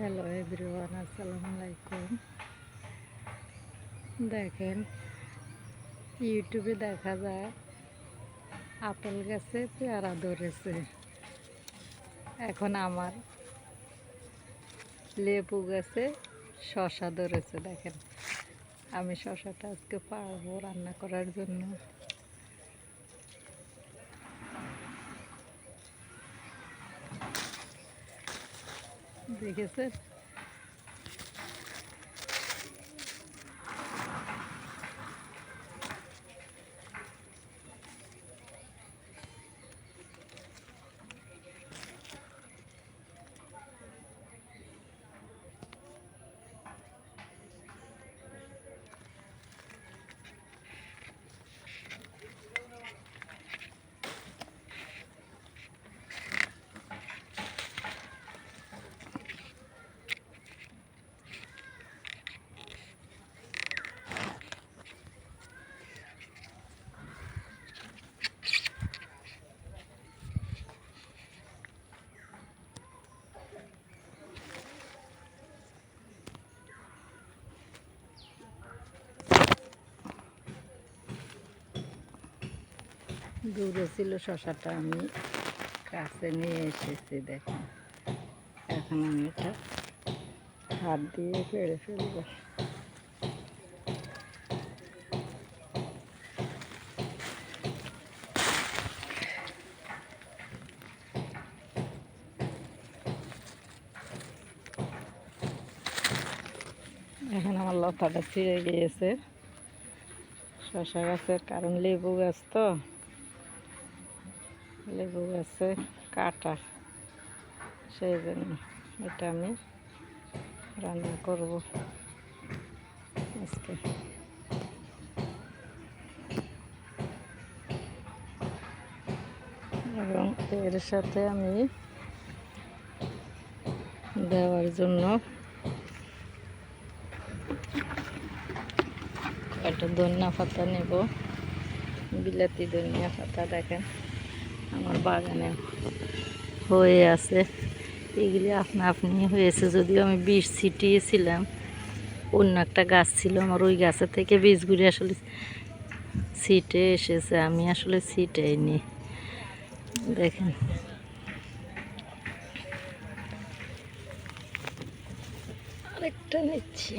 Hello everyone আসসালামু আলাইকুম দেখেন ইউটিউবে দেখা যায়, আপেল গাছে পেয়ারা ধরেছে। এখন আমার লেবু গাছে শশা ধরেছে, দেখেন। আমি শশাটা আজকে পারব রান্না করার জন্য। দেখেছেন? দূরে ছিল শশাটা, আমি কাছে নিয়ে এসেছি, দেখেন। এখন আমি এটা হাত দিয়ে পেড়ে ফেলব। এখন আমার লতাটা ছিঁড়ে গিয়েছে। শশা গাছের কারণ লেবু গাছ তো। লেবু গাছে কাটা। সেই জন্য এটা আমি রান্না করব আজকে। এবং এর সাথে আমি দেওয়ার জন্য একটা ধনিয়া পাতা নেব। বিলাতি ধনিয়া পাতা দেখেন। আমার বাগানে হয়ে আছে। এগুলি আপনা আপনি হয়েছে যদিও আমি বীজ ছিটিয়েছিলাম। অন্য একটা গাছ ছিল, আমার ওই গাছের থেকে বীজগুলি আসলে ছিটে এসেছে। আমি আসলে ছিটাইনি। দেখেন। আরেকটা নিচ্ছি।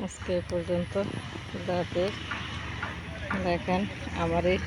আজকে পর্যন্ত দাঁতের দেখেন আমার এই